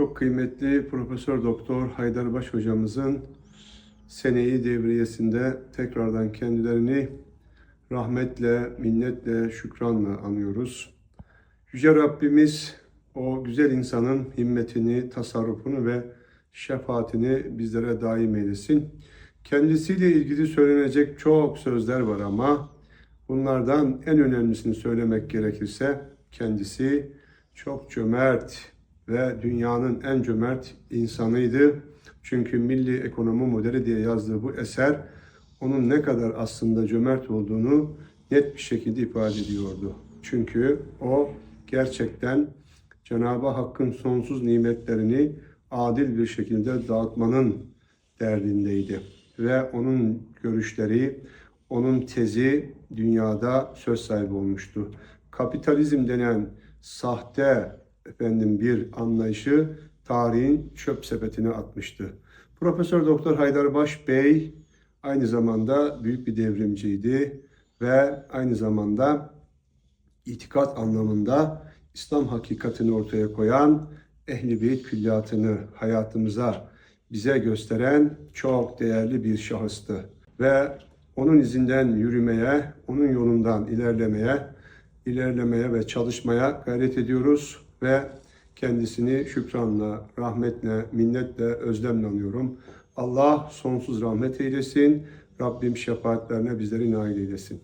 Çok kıymetli Profesör Doktor Haydarbaş hocamızın seneyi devriyesinde tekrardan kendilerini rahmetle, minnetle, şükranla anıyoruz. Yüce Rabbimiz o güzel insanın himmetini, tasarrufunu ve şefaatini bizlere daim eylesin. Kendisiyle ilgili söylenecek çok sözler var ama bunlardan en önemlisini söylemek gerekirse kendisi çok cömert ve dünyanın en cömert insanıydı. Çünkü Milli Ekonomi Modeli diye yazdığı bu eser onun ne kadar aslında cömert olduğunu net bir şekilde ifade ediyordu. Çünkü o gerçekten Cenab-ı Hakk'ın sonsuz nimetlerini adil bir şekilde dağıtmanın derdindeydi. Ve onun görüşleri, onun tezi dünyada söz sahibi olmuştu. Kapitalizm denen sahte efendim bir anlayışı tarihin çöp sepetine atmıştı. Profesör Doktor Haydarbaş Bey aynı zamanda büyük bir devrimciydi ve aynı zamanda itikat anlamında İslam hakikatini ortaya koyan Ehli Beyt külliyatını hayatımıza bize gösteren çok değerli bir şahıstı. Ve onun izinden yürümeye, onun yolundan ilerlemeye, ilerlemeye ve çalışmaya gayret ediyoruz ve kendisini şükranla, rahmetle, minnetle, özlemle anıyorum. Allah sonsuz rahmet eylesin. Rabbim şefaatlerine bizleri nail eylesin.